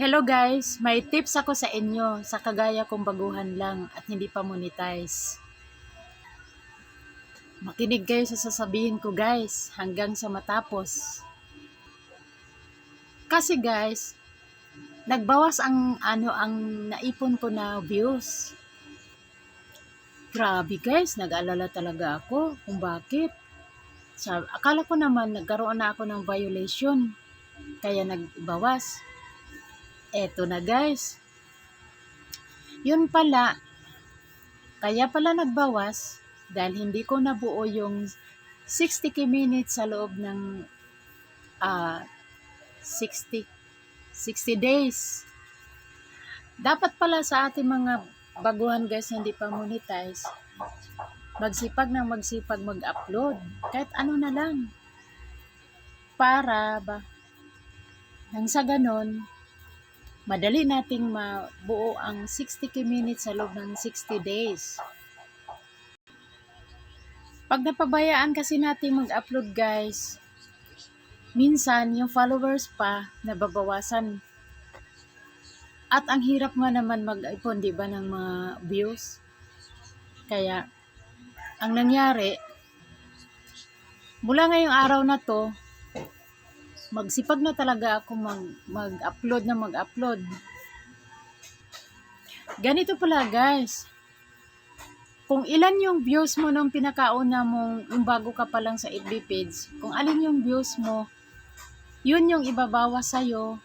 Hello guys, may tips ako sa inyo sa kagaya kong baguhan lang at hindi pa monetize. Makinig kayo sa sasabihin ko guys hanggang sa matapos. Kasi guys, nagbawas ang ano ang naipon ko na views. Grabe guys, nag-alala talaga ako kung bakit. Sa, akala ko naman nagkaroon na ako ng violation kaya nagbawas. Eto na guys. Yun pala, kaya pala nagbawas dahil hindi ko nabuo yung 60 ki minutes sa loob ng ah 60 60 days. Dapat pala sa ating mga baguhan guys hindi pa monetize, magsipag ng magsipag mag-upload. Kahit ano na lang. Para ba, nang sa ganon, madali nating mabuo ang 60 ki minutes sa loob ng 60 days. Pag napabayaan kasi natin mag-upload guys, minsan yung followers pa nababawasan. At ang hirap nga naman mag-ipon, di ba, ng mga views. Kaya, ang nangyari, mula ngayong araw na to, magsipag na talaga ako mag, mag-upload na mag-upload. Ganito pala guys. Kung ilan yung views mo nung pinakauna mong, yung bago ka pa lang sa FB page, kung alin yung views mo, yun yung ibabawas sa'yo.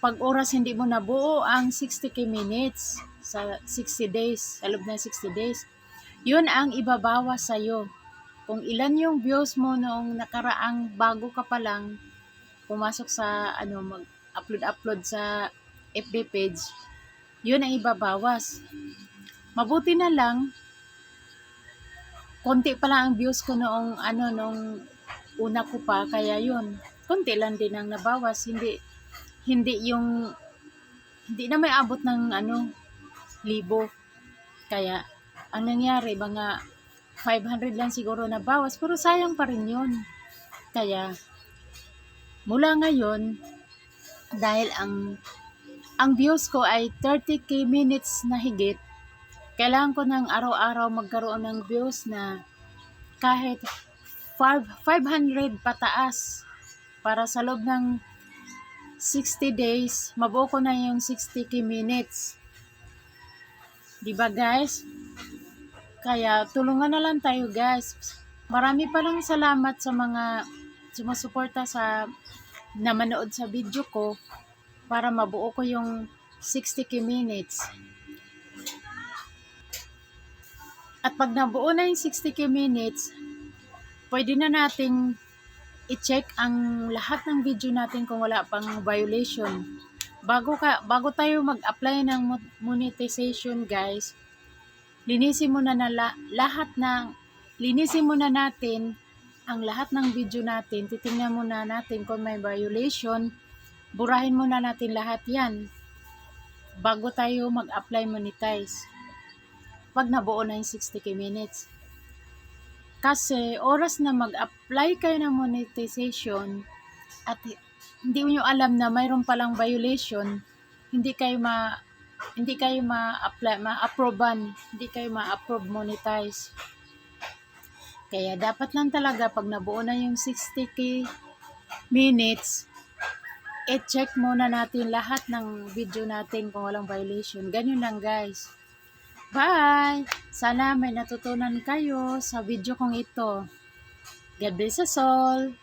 Pag oras hindi mo nabuo ang 60 ki minutes sa 60 days, sa loob ng 60 days, yun ang ibabawas sa'yo kung ilan yung views mo noong nakaraang bago ka pa lang pumasok sa ano mag-upload upload sa FB page yun ang ibabawas. Mabuti na lang konti pa lang ang views ko noong ano nung una ko pa kaya yun konti lang din ang nabawas. Hindi hindi yung hindi na may abot ng ano libo. Kaya ang nangyari mga 500 lang siguro na bawas, pero sayang pa rin yun. Kaya, mula ngayon, dahil ang ang views ko ay 30k minutes na higit, kailangan ko ng araw-araw magkaroon ng views na kahit 5, 500 pataas para sa loob ng 60 days, mabuo ko na yung 60k minutes. Diba guys? Kaya tulungan na lang tayo guys. Marami pa lang salamat sa mga sumusuporta sa na manood sa video ko para mabuo ko yung 60 ki minutes. At pag nabuo na yung 60 ki minutes, pwede na nating i-check ang lahat ng video natin kung wala pang violation. Bago ka bago tayo mag-apply ng monetization, guys, linisin mo na, la, lahat ng linisin mo na natin ang lahat ng video natin. Titingnan muna natin kung may violation. Burahin muna natin lahat yan bago tayo mag-apply monetize. Pag nabuo na yung 60 minutes. Kasi oras na mag-apply kayo ng monetization at hindi nyo alam na mayroon palang violation, hindi kayo ma hindi kayo ma-apply, ma-approvean, hindi kayo ma-approve monetize. Kaya dapat lang talaga pag nabuo na yung 60k minutes, i-check muna natin lahat ng video natin kung walang violation. Ganyan lang guys. Bye! Sana may natutunan kayo sa video kong ito. God bless us all!